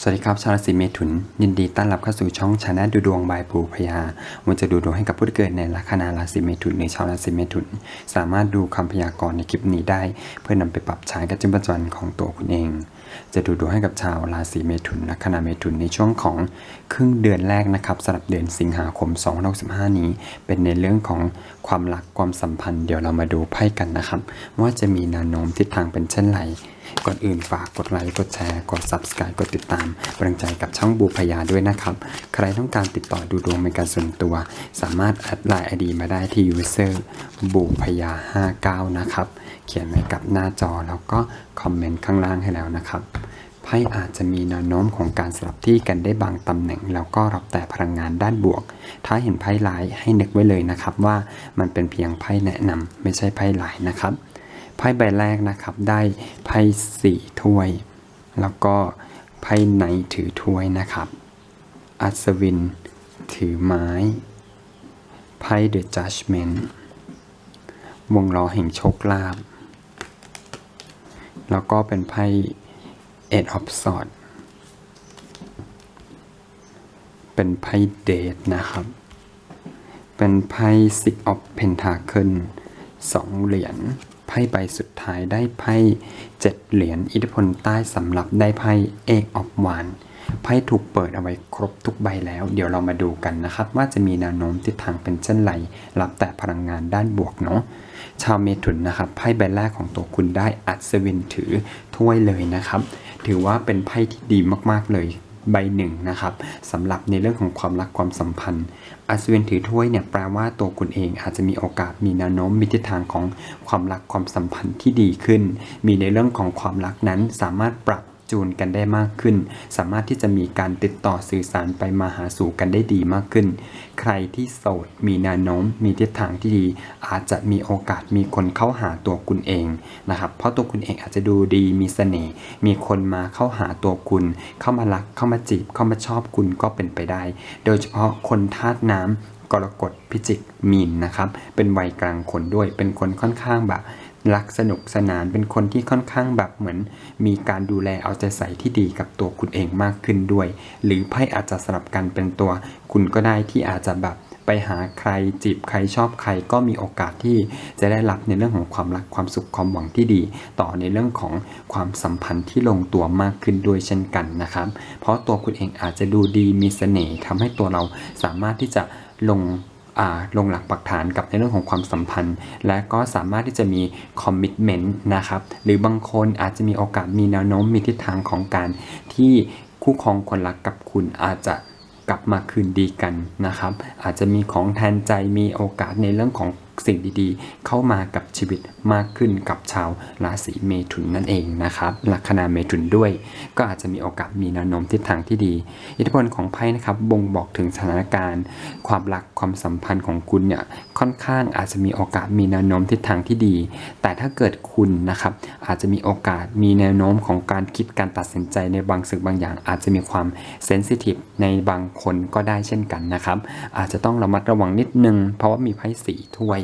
สวัสดีครับชาวราศีเมถุน ยินดีต้อนรับเข้าสู่ช่องชาแนลดูดวงบายปูพยาวันจะดูดวงให้กับผู้เกิดในลัคนาราศีเมถุนหรือชาวราศีเมถุน สามารถดูคำพยากรณ์ในคลิปนี้ได้ เพื่อนำไปปรับใช้กับชีวิตประจำวันของตัวคุณเอง จะดูดวงให้กับชาวราศีเมถุนลัคนาเมถุนในช่วงของครึ่งเดือนแรกนะครับสำหรับเดือนสิงหาคม2065 นี้ เป็นในเรื่องของ ความรักความสัมพันธ์เดี๋ยวเรามาดูไพ่กันนะครับ ว่าจะมีแนวโน้มทิศทางเป็นเช่นไรก่อนอื่นฝากกดไลค์กดแชร์กด subscribe กดติดตามกำลังใจกับช่องบูพยาด้วยนะครับ ใครต้องการติดต่อดูดวงเป็นการส่วนตัว สามารถแอดไลน์ไอดีมาได้ที่ user บูพยา59 นะครับ เขียนไว้กับหน้าจอแล้วก็คอมเมนต์ข้างล่างให้แล้วนะครับ ไพ่อาจจะมีแนวโน้มของการสลับที่กันได้บางตำแหน่ง แล้วก็รับแต่พลังงานด้านบวก ถ้าเห็นไพ่ร้ายให้นึกไว้เลยนะครับว่ามันเป็นเพียงไพ่แนะนำไม่ใช่ไพ่หลายนะครับไพ่ใบแรกนะครับได้ไพ่สี่ถ้วย แล้วก็ไพ่ไหนถือถ้วยนะครับอัศวิน ถือไม้ไพ่เดอะจัดเมนต์วงล้อแห่งโชคลาภแล้วก็เป็นไพ่ เอ็ดออฟสอดเป็นไพ่เดทนะครับ เป็นไพ่ซิกออฟเพนทาเคิลสองเหรียญไพ่ใบสุดท้ายได้ไพ่เจ็ดเหรียญอิทธิพลใต้สำหรับได้ไพ่เอกออฟวาน ไพ่ถูกเปิดเอาไว้ครบทุกใบแล้ว เดี๋ยวเรามาดูกันนะครับ ว่าจะมีแนวโน้มทิศทางเป็นเช่นไรรับแต่พลังงานด้านบวกเนาะชาวเมถุนนะครับไพ่ใบแรกของตัวคุณได้อัศวินถือถ้วยเลยนะครับ ถือว่าเป็นไพ่ที่ดีมากๆเลยใบหนึ่งนะครับสำหรับในเรื่องของความรักความสัมพันธ์อัศวินถือถ้วยเนี่ยแปลว่าตัวคุณเองอาจจะมีโอกาสมีแนวโน้มมีทิศทางของความรักความสัมพันธ์ที่ดีขึ้น มีในเรื่องของความรักนั้นสามารถปรับ จูนกันได้มากขึ้น สามารถที่จะมีการติดต่อสื่อสารไปมาหาสู่กันได้ดีมากขึ้น ใครที่โสดมีแนวโน้ม มีทิศทางที่ดี อาจจะมีโอกาสมีคนเข้าหาตัวคุณเองนะครับ เพราะตัวคุณเองอาจจะดูดีมีเสน่ห์ มีคนมาเข้าหาตัวคุณ เข้ามารัก เข้ามาจีบ เข้ามาชอบคุณก็เป็นไปได้ โดยเฉพาะคนธาตุน้ำกรกฎพิจิกมีนนะครับ เป็นวัยกลางคนด้วย เป็นคนค่อนข้างแบบ รักสนุกสนานเป็นคนที่ค่อนข้างแบบเหมือน มีการดูแลเอาใจใส่ที่ดีกับตัวคุณเองมากขึ้นด้วย หรือไพ่อาจจะสลับกันเป็นตัว คุณก็ได้ที่อาจจะแบบไปหาใครจีบใครชอบใครก็มีโอกาสที่จะได้รับในเรื่องของความรักความสุขความหวังที่ดี ต่อในเรื่องของความสัมพันธ์ที่ลงตัวมากขึ้นด้วยเช่นกันนะครับ เพราะตัวคุณเองอาจจะดูดีมีเสน่ห์ทำให้ตัวเราสามารถที่จะลง ลงหลักปักฐานกับในเรื่องของความสัมพันธ์ และก็สามารถที่จะมีคอมมิชเมนต์นะครับ หรือบางคนอาจจะมีโอกาสมีแนวโน้มมีทิศทางของการที่คู่ครองคนรักกับคุณอาจจะกลับมาคืนดีกันนะครับ อาจจะมีของแทนใจมีโอกาสในเรื่องของ สิ่งดีๆ เข้ามากับชีวิตมากขึ้นกับชาวราศีเมถุนนั่นเองนะครับลัคนาเมถุนด้วย ก็อาจจะมีโอกาสมีแนวโน้มทิศทางที่ดี อิทธิพลของไพ่นะครับบ่งบอกถึงสถานการณ์ ความรักความสัมพันธ์ของคุณเนี่ยค่อนข้างอาจจะมีโอกาสมีแนวโน้มทิศทางที่ดี แต่ถ้าเกิดคุณนะครับอาจจะมีโอกาสมีแนวโน้มของการคิดการตัดสินใจในบางสิ่งบางอย่าง อาจจะมีความเซนซิทีฟในบางคนก็ได้เช่นกันนะครับอาจจะต้องระมัดระวังนิดนึง เพราะว่ามีไพ่สีถ้วย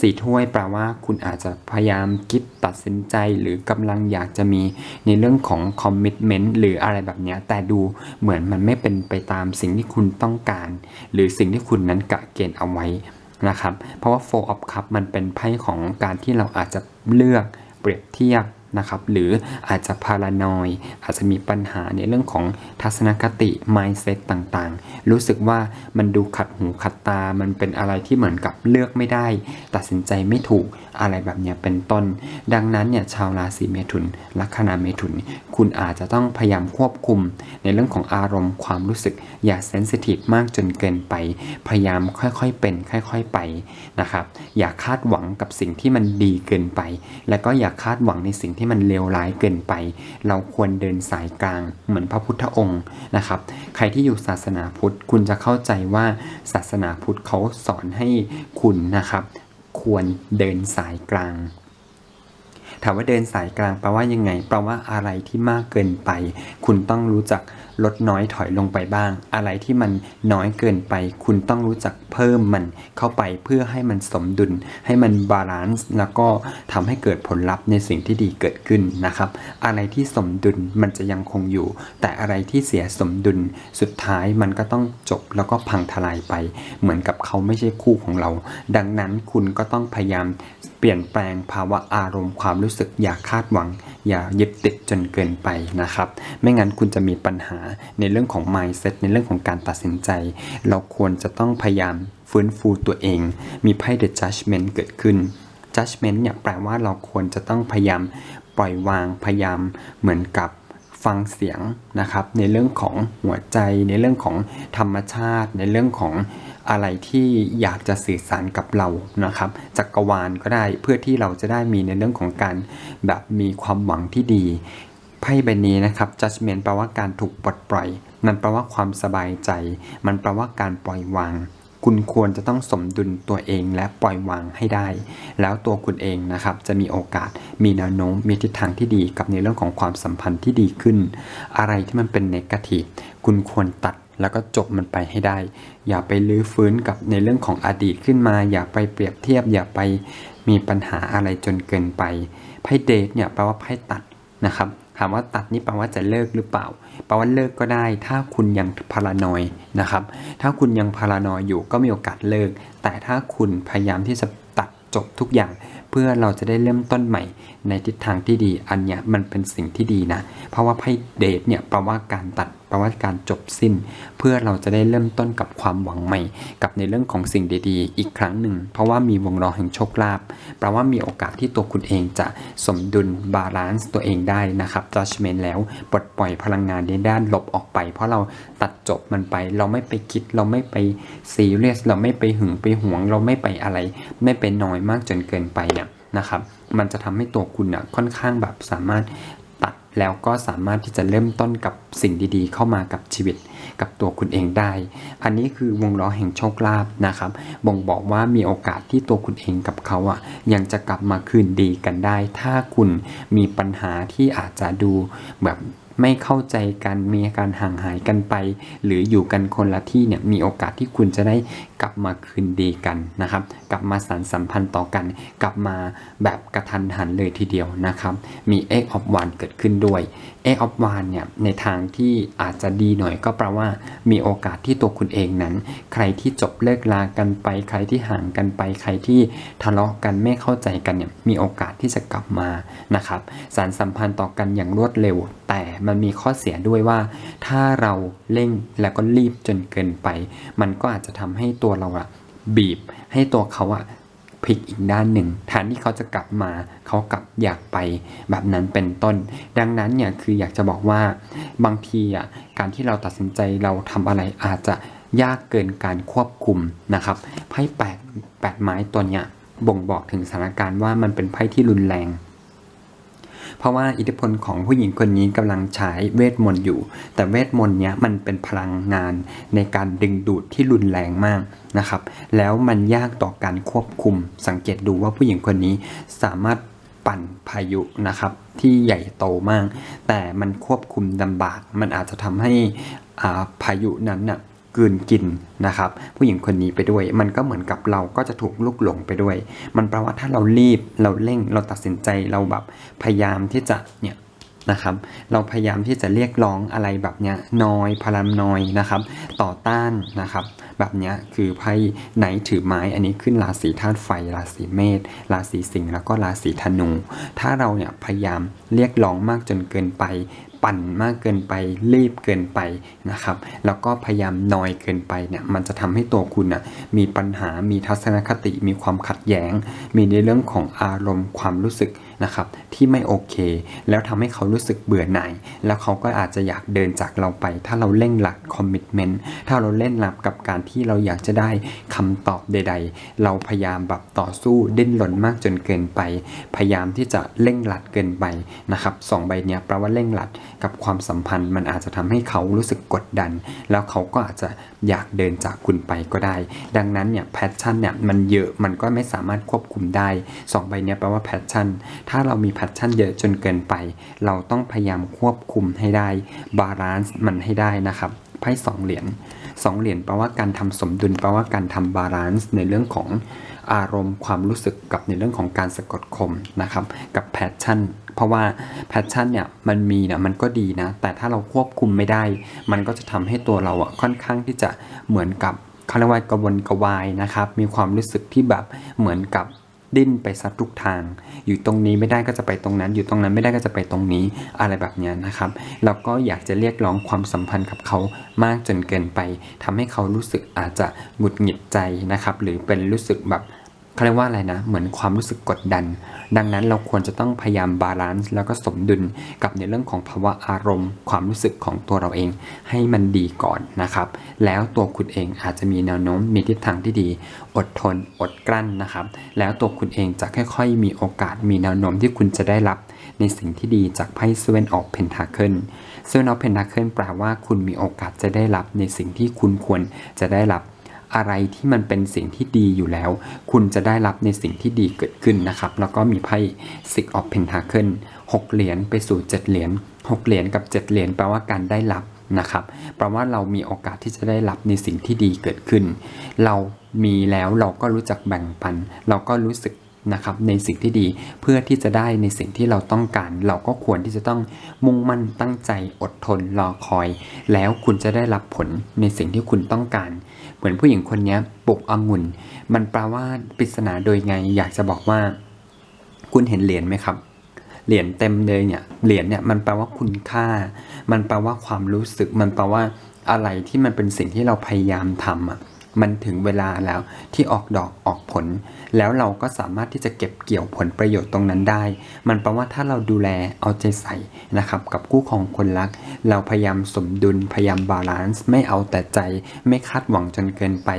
สี่ถ้วยแปลว่าคุณอาจจะพยายามคิดตัดสินใจหรือกำลังอยากจะมีในเรื่องของคอมมิชเมนต์หรืออะไรแบบนี้แต่ดูเหมือนมันไม่เป็นไปตามสิ่งที่คุณต้องการ หรือสิ่งที่คุณนั้นกะเกณฑ์เอาไว้นะครับเพราะว่า Four of Cup มันเป็นไพ่ของการที่เราอาจจะเลือกเปรียบเทียบ นะครับ หรืออาจจะพารานอยอาจจะมีปัญหาในเรื่องของทัศนคติ mindset ต่างๆ รู้สึกว่ามันดูขัดหูขัดตา มันเป็นอะไรที่เหมือนกับเลือกไม่ได้ ตัดสินใจไม่ถูกอะไรแบบนี้เป็นต้น ดังนั้นเนี่ยชาวราศีเมถุนลัคนาเมถุน คุณอาจจะต้องพยายามควบคุม ในเรื่องของอารมณ์ความรู้สึกอย่าเซนซิทีฟมากจนเกินไป พยายามค่อยๆเป็น ค่อยๆไปนะครับ อย่าคาดหวังกับสิ่งที่มันดีเกินไป และก็อย่าคาดหวังในสิ่งที่มันเลวร้ายเกินไป เราควรเดินสายกลางเหมือนพระพุทธองค์นะครับ ใครที่อยู่ศาสนาพุทธคุณจะเข้าใจว่าศาสนาพุทธเขาสอนให้คุณนะครับ ควรเดินสายกลาง ถามว่าเดินสายกลางแปลว่ายังไงแปลว่าอะไรที่มากเกินไป คุณต้องรู้จักลดน้อยถอยลงไปบ้าง อะไรที่มันน้อยเกินไป คุณต้องรู้จักเพิ่มมันเข้าไปเพื่อให้มันสมดุล ให้มันบาลานซ์แล้วก็ทำให้เกิดผลลัพธ์ในสิ่งที่ดีเกิดขึ้นนะครับ อะไรที่สมดุลมันจะยังคงอยู่ แต่อะไรที่เสียสมดุลสุดท้ายมันก็ต้องจบแล้วก็พังทลายไป เหมือนกับเขาไม่ใช่คู่ของเรา ดังนั้นคุณก็ต้องพยายาม ปลี่ยนแปลงภาวะอารมณ์ความรู้สึกอย่าคาดหวัง อย่ายึดติดจนเกินไปนะครับ ไม่งั้นคุณจะมีปัญหาในเรื่องของ mindset ในเรื่องของการตัดสินใจ เราควรจะต้องพยายามฟื้นฟูตัวเอง มีไพ่ the judgment เกิดขึ้น judgment เนี่ยแปลว่าเราควรจะต้องพยายามปล่อยวางพยายามเหมือนกับฟังเสียงนะครับ ในเรื่องของหัวใจ ในเรื่องของธรรมชาติ ในเรื่องของ อะไรที่อยากจะสื่อสารกับเรานะครับจักรวาลก็ได้เพื่อที่เราจะได้มีในเรื่องของการแบบมีความหวังที่ดีไพ่ใบนี้นะครับ judgment แปลว่าการถูกปลดปล่อย มันแปลว่าความสบายใจ มันแปลว่าการปล่อยวาง คุณควรจะต้องสมดุลตัวเองและปล่อยวางให้ได้ แล้วตัวคุณเองนะครับจะมีโอกาส มีแนวโน้ม มีทิศทางที่ดีกับในเรื่องของความสัมพันธ์ที่ดีขึ้น อะไรที่มันเป็นเนกาทีฟคุณควรตัด แล้วก็จบมันไปให้ได้ อย่าไปลื้อฟื้นกับในเรื่องของอดีตขึ้นมา อย่าไปเปรียบเทียบ อย่าไปมีปัญหาอะไรจนเกินไป ไพ่เดทเนี่ยแปลว่าไพ่ตัดนะครับ ถามว่าตัดนี่แปลว่าจะเลิกหรือเปล่า แปลว่าเลิกก็ได้ ถ้าคุณยังพารานอยนะครับ ถ้าคุณยังพารานอยอยู่ก็มีโอกาสเลิก แต่ถ้าคุณพยายามที่จะตัดจบทุกอย่าง พื่อเราจะได้เริ่มต้นใหม่ในทิศทางที่ดี อันเนี้ยมันเป็นสิ่งที่ดีนะ เพราะว่าไพ่เดทเนี่ยแปลว่าการตัดแปลว่าการจบสิ้น เพื่อเราจะได้เริ่มต้นกับความหวังใหม่ กับในเรื่องของสิ่งดีๆ อีกครั้งหนึ่ง เพราะว่ามีวงล้อแห่งโชคลาภแปลว่ามีโอกาสที่ตัวคุณเองจะสมดุลบาลานซ์ตัวเองได้นะครับ judgment แล้วปลดปล่อยพลังงานในด้านลบออกไป เพราะเราตัดจบมันไป เราไม่ไปคิดเราไม่ไปซีเรียสเราไม่ไปหึงไปหวง เราไม่ไปอะไร ไม่ไปน้อยมากจนเกินไปเนี่ย นะครับ มันจะทำให้ตัวคุณนะค่อนข้างแบบสามารถตัดแล้วก็สามารถที่จะเริ่มต้นกับสิ่งดีๆ เข้ามากับชีวิตกับตัวคุณเองได้ อันนี้คือวงล้อแห่งโชคลาภนะครับ บ่งบอกว่ามีโอกาสที่ตัวคุณเองกับเขาอะยังจะกลับมาคืนดีกันได้ ถ้าคุณมีปัญหาที่อาจจะดูแบบ ไม่เข้าใจกันมีการห่างหายกันไป หรืออยู่กันคนละที่เนี่ยมีโอกาสที่คุณจะได้กลับมาคืนดีกันนะครับ กลับมาสานสัมพันธ์ต่อกัน กลับมาแบบกระทันหันเลยทีเดียวนะครับ มีเอ็กออฟวานเกิดขึ้นด้วยเอ็กออฟวานเนี่ยในทางที่อาจจะดีหน่อยก็แปลว่า มีโอกาสที่ตัวคุณเองนั้น ใครที่จบเลิกลากันไป ใครที่ห่างกันไป ใครที่ทะเลาะกันไม่เข้าใจกันเนี่ยมีโอกาสที่จะกลับมานะครับสารสัมพันธ์ต่อกันอย่างรวดเร็วแต่มันมีข้อเสียด้วยว่า ถ้าเราเร่งแล้วก็รีบจนเกินไป มันก็อาจจะทำให้ตัวเราอะบีบ ให้ตัวเขาอะพลิกอีกด้านหนึ่งแทนที่เขาจะกลับมาเขากลับอยากไปแบบนั้นเป็นต้น ดังนั้นเนี่ยคืออยากจะบอกว่าบางทีอะการที่เราตัดสินใจเราทำอะไรอาจจะยากเกินการควบคุมนะครับไพ่แปดแปดไม้ตัวเนี้ยบ่งบอกถึงสถานการณ์ว่ามันเป็นไพ่ที่รุนแรง เพราะว่าอิทธิพลของผู้หญิงคนนี้กำลังใช้เวทมนต์อยู่ แต่เวทมนต์เนี้ยมันเป็นพลังงานในการดึงดูดที่รุนแรงมากนะครับ แล้วมันยากต่อการควบคุม สังเกตดูว่าผู้หญิงคนนี้สามารถปั่นพายุนะครับที่ใหญ่โตมาก แต่มันควบคุมลำบาก มันอาจจะทำให้พายุนั้นน่ะ กืนกินนะครับ ผู้หญิงคนนี้ไปด้วย มันก็เหมือนกับเราก็จะถูกลุกหลงไปด้วย มันแปลว่าถ้าเรารีบเราเร่งเราตัดสินใจเราแบบพยายามที่จะเนี่ยนะครับเราพยายามที่จะเรียกร้องอะไรแบบเนี้ยน้อยพลังน้อยนะครับ ต่อต้านนะครับ แบบเนี้ยคือไพ่ไหนถือไม้อันนี้ขึ้นราศีธาตุไฟ ราศีเมษราศีสิงห์แล้วก็ราศีธนู ถ้าเราเนี่ยพยายามเรียกร้องมากจนเกินไป ปั่นมากเกินไปรีบเกินไปนะครับแล้วก็พยายามนอยเกินไปเนี่ยมันจะทำให้ตัวคุณนะมีปัญหามีทัศนคติมีความขัดแย้ง มีในเรื่องของอารมณ์ความรู้สึกนะครับที่ไม่โอเค แล้วทำให้เขารู้สึกเบื่อหน่าย แล้วเขาก็อาจจะอยากเดินจากเราไป ถ้าเราเร่งหลักคอมมิชเมนต์ถ้าเราเล่นหลับกับการที่เราอยากจะได้คำตอบใด ๆ เราพยายามแบบต่อสู้ดิ้นรนมากจนเกินไป พยายามที่จะเร่งหลัดเกินไปนะครับสองใบเนี้ยแปลว่าเร่งหลัดกับความสัมพันธ์ มันอาจจะทำให้เขารู้สึกกดดัน แล้วเขาก็อาจจะอยากเดินจากคุณไปก็ได้ ดังนั้นเนี่ยแพชชั่นเนี่ยมันเยอะมันก็ไม่สามารถควบคุมได้สองใบเนี้ยแปลว่าแพชชั่นถ้าเรามีแพชชั่นเยอะจนเกินไป เราต้องพยายามควบคุมให้ได้บาลานซ์มันให้ได้นะครับไพ่สองเหรียญสองเหรียญแปลว่าการทำสมดุลแปลว่าการทำบาลานซ์ในเรื่องของอารมณ์ความรู้สึกกับในเรื่องของการสะกดข่มนะครับกับแพชชั่นเพราะว่าแพชชั่นเนี่ยมันมีเนี่ยมันก็ดีนะ แต่ถ้าเราควบคุมไม่ได้ มันก็จะทำให้ตัวเราอะค่อนข้างที่จะเหมือนกับเขาเรียกว่ากระวนกระวายนะครับ มีความรู้สึกที่แบบเหมือนกับ ดิ้นไปซะทุกทาง อยู่ตรงนี้ไม่ได้ก็จะไปตรงนั้น อยู่ตรงนั้นไม่ได้ก็จะไปตรงนี้อะไรแบบนี้นะครับแล้วก็อยากจะเรียกร้องความสัมพันธ์กับเขามากจนเกินไปทำให้เขารู้สึกอาจจะหงุดหงิดใจนะครับหรือเป็นรู้สึกแบบ เขาเรียกว่าอะไรนะ เหมือนความรู้สึกกดดัน ดังนั้นเราควรจะต้องพยายามบาลานซ์แล้วก็สมดุลกับในเรื่องของภาวะอารมณ์ ความรู้สึกของตัวเราเอง ให้มันดีก่อนนะครับ แล้วตัวคุณเองอาจจะมีแนวโน้มมีทิศทางที่ดี อดทน อดกลั้นนะครับ แล้วตัวคุณเองจะค่อยๆ มีโอกาสมีแนวโน้มที่คุณจะได้รับ ในสิ่งที่ดีจากไพ่เซเว่นออกเพนทาเคิลเซเว่นออกเพนทาเคิลแปลว่าคุณมีโอกาสจะได้รับในสิ่งที่คุณควรจะได้รับ อะไรที่มันเป็นสิ่งที่ดีอยู่แล้ว คุณจะได้รับในสิ่งที่ดีเกิดขึ้นนะครับ แล้วก็มีไพ่ Six of Pentacle 6เหรียญไปสู่7เหรียญ6เหรียญกับ7เหรียญแปลว่าการได้รับนะครับแปลว่าเรามีโอกาสที่จะได้รับในสิ่งที่ดีเกิดขึ้น เรามีแล้วเราก็รู้จักแบ่งปัน เราก็รู้สึกนะครับในสิ่งที่ดีเพื่อที่จะได้ในสิ่งที่เราต้องการ เราก็ควรที่จะต้องมุ่งมั่นตั้งใจอดทนรอคอย แล้วคุณจะได้รับผลในสิ่งที่คุณต้องการ มือนผู้หญิงคนนี้ปลุกองุ่น มันแปลว่าปริศนาโดยไง อยากจะบอกว่า คุณเห็นเหรียญไหมครับ เหรียญเต็มเลยเนี่ย เหรียญเนี่ยมันแปลว่าคุณค่า มันแปลว่าความรู้สึก มันแปลว่าอะไรที่มันเป็นสิ่งที่เราพยายามทำอะ มันถึงเวลาแล้วที่ออกดอกออกผล แล้วเราก็สามารถที่จะเก็บเกี่ยวผลประโยชน์ตรงนั้นได้ มันแปลว่าถ้าเราดูแลเอาใจใส่นะครับกับคู่ของคนรัก เราพยายามสมดุลพยายามบาลานซ์ไม่เอาแต่ใจ ไม่คาดหวังจนเกินไป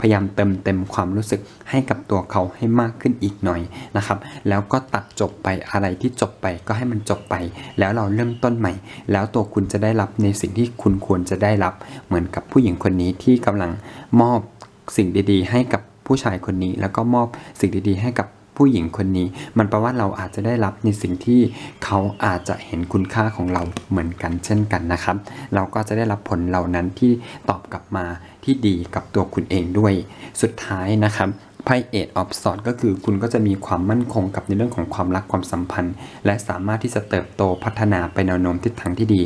พยายามเติมเต็มความรู้สึกให้กับตัวเขาให้มากขึ้นอีกหน่อยนะครับ แล้วก็ตัดจบไปอะไรที่จบไปก็ให้มันจบไป แล้วเราเริ่มต้นใหม่ แล้วตัวคุณจะได้รับในสิ่งที่คุณควรจะได้รับ เหมือนกับผู้หญิงคนนี้ที่กำลังมอบ สิ่งดีๆ ให้กับผู้ชายคนนี้ แล้วก็มอบสิ่งดีๆ ให้กับผู้หญิงคนนี้ มันแปลว่าเราอาจจะได้รับในสิ่งที่เขาอาจจะเห็นคุณค่าของเราเหมือนกันเช่นกันนะครับ เราก็จะได้รับผลเหล่านั้นที่ตอบกลับมาที่ดีกับตัวคุณเองด้วย สุดท้ายนะครับ ไพ่เอ of ออฟสอดก็คือคุณก็จะมีความมั่นคงกับในเรื่องของความรักความสัมพันธ์ และสามารถที่จะเติบโตพัฒนาไปแนวโน้มทิศทางที่ดี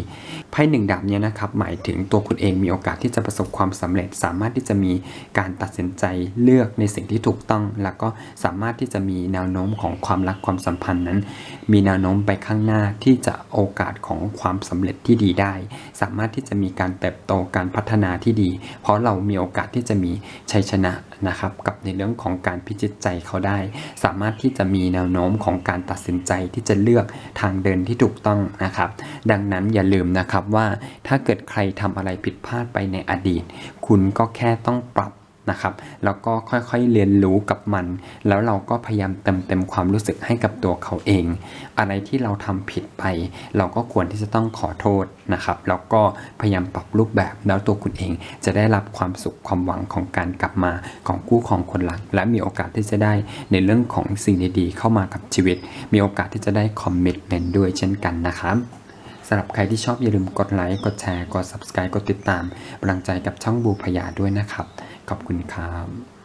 ไพ่หนึ่งดาบเนี้ยนะครับหมายถึงตัวคุณเองมีโอกาสที่จะประสบความสำเร็จ สามารถที่จะมีการตัดสินใจเลือกในสิ่งที่ถูกต้อง แล้วก็สามารถที่จะมีแนวโน้มของความรักความสัมพันธ์นั้น มีแนวโน้มไปข้างหน้าที่จะโอกาสของความสำเร็จที่ดีได้ สามารถที่จะมีการเติบโตการพัฒนาที่ดี เพราะเรามีโอกาสที่จะมีชัยชนะนะครับกับในเรื่องของของการพิจิตใจเขาได้ สามารถที่จะมีแนวโน้มของการตัดสินใจที่จะเลือกทางเดินที่ถูกต้องนะครับ ดังนั้นอย่าลืมนะครับว่าถ้าเกิดใครทำอะไรผิดพลาดไปในอดีต คุณก็แค่ต้องปรับ นะครับ แล้วก็ค่อยๆเรียนรู้กับมัน แล้วเราก็พยายามเติมเต็มความรู้สึกให้กับตัวเขาเอง อะไรที่เราทำผิดไป เราก็ควรที่จะต้องขอโทษนะครับ แล้วก็พยายามปรับรูปแบบแล้วตัวคุณเอง จะได้รับความสุขความหวังของการกลับมาของคู่ของคนรัก และมีโอกาสที่จะได้ในเรื่องของสิ่งดีๆเข้ามากับชีวิต มีโอกาสที่จะได้คอมมิตเมนต์ด้วยเช่นกันนะครับสำหรับใครที่ชอบอย่าลืมกดไลค์ กดแชร์ กด subscribe กดติดตามกำลังใจกับช่องบูพยาด้วยนะครับ ขอบคุณครับ